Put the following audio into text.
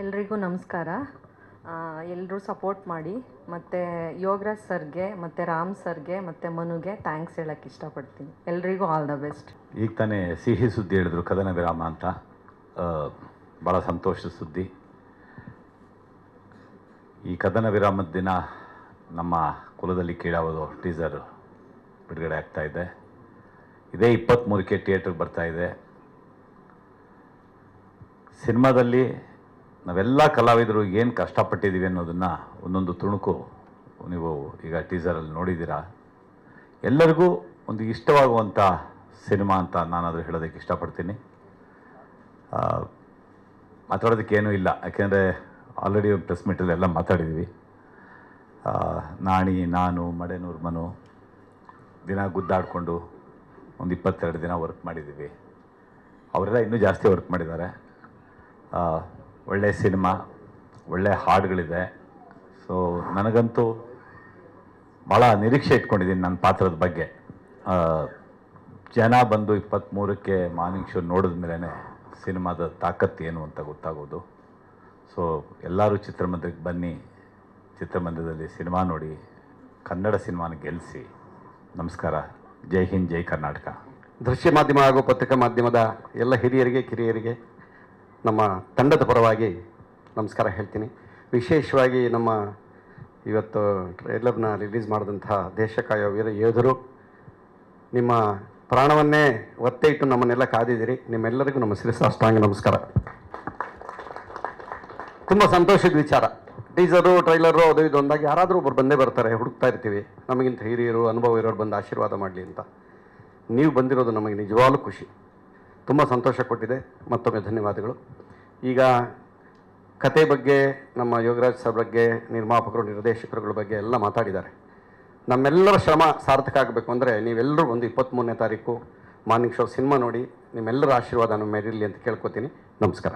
ಎಲ್ರಿಗೂ ನಮಸ್ಕಾರ. ಎಲ್ಲರೂ ಸಪೋರ್ಟ್ ಮಾಡಿ, ಮತ್ತು ಯೋಗರಾಜ್ ಸರ್ಗೆ, ಮತ್ತು ರಾಮ್ ಸರ್ಗೆ, ಮತ್ತು ಮನುಗೆ ಥ್ಯಾಂಕ್ಸ್ ಹೇಳಕ್ಕೆ ಇಷ್ಟಪಡ್ತೀನಿ. ಎಲ್ರಿಗೂ ಆಲ್ ದ ಬೆಸ್ಟ್ ಈಗ ತಾನೇ ಸಿಹಿ ಸುದ್ದಿ ಹೇಳಿದ್ರು, ಕದನ ವಿರಾಮ ಅಂತ. ಭಾಳ ಸಂತೋಷದ ಸುದ್ದಿ. ಈ ಕದನ ವಿರಾಮದ ದಿನ ನಮ್ಮ ಕುಲದಲ್ಲಿ ಕೀಳಾವುದು ಟೀಸರ್ ಬಿಡುಗಡೆ ಆಗ್ತಾ ಇದೆ. ಇದೇ ಇಪ್ಪತ್ತ್ಮೂರಕ್ಕೆ ಥಿಯೇಟ್ರಿಗೆ ಬರ್ತಾ ಇದೆ. ಸಿನಿಮಾದಲ್ಲಿ ನಾವೆಲ್ಲ ಕಲಾವಿದರು ಏನು ಕಷ್ಟಪಟ್ಟಿದ್ದೀವಿ ಅನ್ನೋದನ್ನು ಒಂದೊಂದು ತುಣುಕು ನೀವು ಈಗ ಟೀಸರಲ್ಲಿ ನೋಡಿದ್ದೀರಾ. ಎಲ್ಲರಿಗೂ ಒಂದು ಇಷ್ಟವಾಗುವಂಥ ಸಿನಿಮಾ ಅಂತ ನಾನಾದರೂ ಹೇಳೋದಕ್ಕೆ ಇಷ್ಟಪಡ್ತೀನಿ. ಮಾತಾಡೋದಕ್ಕೇನೂ ಇಲ್ಲ. ಯಾಕೆಂದರೆ ಆಲ್ರೆಡಿ ಪ್ರೆಸ್ ಮೀಟಲ್ಲಿ ಎಲ್ಲ ಮಾತಾಡಿದ್ವಿ. ಆ, ನಾಣಿ ನಾನು ಮಡೆನೂರ್ ಮನು ದಿನ ಗುದ್ದಾಡಿಕೊಂಡು ಒಂದು ಇಪ್ಪತ್ತೆರಡು ದಿನ ವರ್ಕ್ ಮಾಡಿದ್ದೀವಿ ಅವರೆಲ್ಲ ಇನ್ನೂ ಜಾಸ್ತಿ ವರ್ಕ್ ಮಾಡಿದ್ದಾರೆ. ಒಳ್ಳೆಯ ಸಿನಿಮಾ ಒಳ್ಳೆಯ ಹಾಡುಗಳಿದೆ. ಸೊ ನನಗಂತೂ ಭಾಳ ನಿರೀಕ್ಷೆ ಇಟ್ಕೊಂಡಿದ್ದೀನಿ ನನ್ನ ಪಾತ್ರದ ಬಗ್ಗೆ. ಜನ ಬಂದು ಇಪ್ಪತ್ತ್ಮೂರಕ್ಕೆ ಮಾರ್ನಿಂಗ್ ಶೋ ನೋಡಿದ ಮೇಲೆ ಸಿನಿಮಾದ ತಾಕತ್ತು ಏನು ಅಂತ ಗೊತ್ತಾಗೋದು. ಸೊ ಎಲ್ಲರೂ ಚಿತ್ರಮಂದಿರಕ್ಕೆ ಬನ್ನಿ, ಚಿತ್ರಮಂದಿರದಲ್ಲಿ ಸಿನಿಮಾ ನೋಡಿ, ಕನ್ನಡ ಸಿನಿಮಾನ ಗೆಲ್ಲಿಸಿ ನಮಸ್ಕಾರ. ಜೈ ಹಿಂದ್, ಜೈ ಕರ್ನಾಟಕ. ದೃಶ್ಯ ಮಾಧ್ಯಮ ಹಾಗೂ ಪತ್ರಿಕಾ ಮಾಧ್ಯಮದ ಎಲ್ಲ ಹಿರಿಯರಿಗೆ, ಕಿರಿಯರಿಗೆ ನಮ್ಮ ತಂಡದ ಪರವಾಗಿ ನಮಸ್ಕಾರ ಹೇಳ್ತೀನಿ. ವಿಶೇಷವಾಗಿ ನಮ್ಮ ಇವತ್ತು ಟ್ರೇಲರ್ನ ರಿಲೀಸ್ ಮಾಡಿದಂತಹ ದೇಶಕಾಯ ವೀರ ಯೋಧರು, ನಿಮ್ಮ ಪ್ರಾಣವನ್ನೇ ಒತ್ತೆ ಇಟ್ಟು ನಮ್ಮನ್ನೆಲ್ಲ ಕಾದಿದ್ದೀರಿ. ನಿಮ್ಮೆಲ್ಲರಿಗೂ ನಮ್ಮ ಶಿರಸಾಷ್ಟಾಂಗ ನಮಸ್ಕಾರ. ತುಂಬ ಸಂತೋಷದ ವಿಚಾರ. ಟೀಸರು, ಟ್ರೈಲರು, ಅದು ಇದು ಅಂದಾಗ ಯಾರಾದರೂ ಒಬ್ಬರು ಬಂದೇ ಬರ್ತಾರೆ, ಹುಡುಕ್ತಾ ಇರ್ತೀವಿ. ನಮಗಿಂತ ಹಿರಿಯರು, ಅನುಭವ ಇರೋರು ಬಂದು ಆಶೀರ್ವಾದ ಮಾಡಲಿ ಅಂತ. ನೀವು ಬಂದಿರೋದು ನಮಗೆ ನಿಜವಾಗ್ಲೂ ಖುಷಿ. ತುಂಬ ಸಂತೋಷ ಕೊಟ್ಟಿದೆ. ಮತ್ತೊಮ್ಮೆ ಧನ್ಯವಾದಗಳು. ಈಗ ಕತೆ ಬಗ್ಗೆ, ನಮ್ಮ ಯೋಗರಾಜ್ ಸರ್ ಬಗ್ಗೆ, ನಿರ್ಮಾಪಕರು, ನಿರ್ದೇಶಕರುಗಳ ಬಗ್ಗೆ ಎಲ್ಲ ಮಾತಾಡಿದ್ದಾರೆ. ನಮ್ಮೆಲ್ಲರ ಶ್ರಮ ಸಾರ್ಥಕ ಆಗಬೇಕು ಅಂದರೆ ನೀವೆಲ್ಲರೂ ಒಂದು ಇಪ್ಪತ್ತ್ಮೂರನೇ ತಾರೀಕು ಮಾರ್ನಿಂಗ್ ಶೋ ಸಿನಿಮಾ ನೋಡಿ, ನಿಮ್ಮೆಲ್ಲರ ಆಶೀರ್ವಾದ ನಮ್ಮ ಮೇಲಿರಲಿ ಅಂತ ಕೇಳ್ಕೊತೀನಿ. ನಮಸ್ಕಾರ.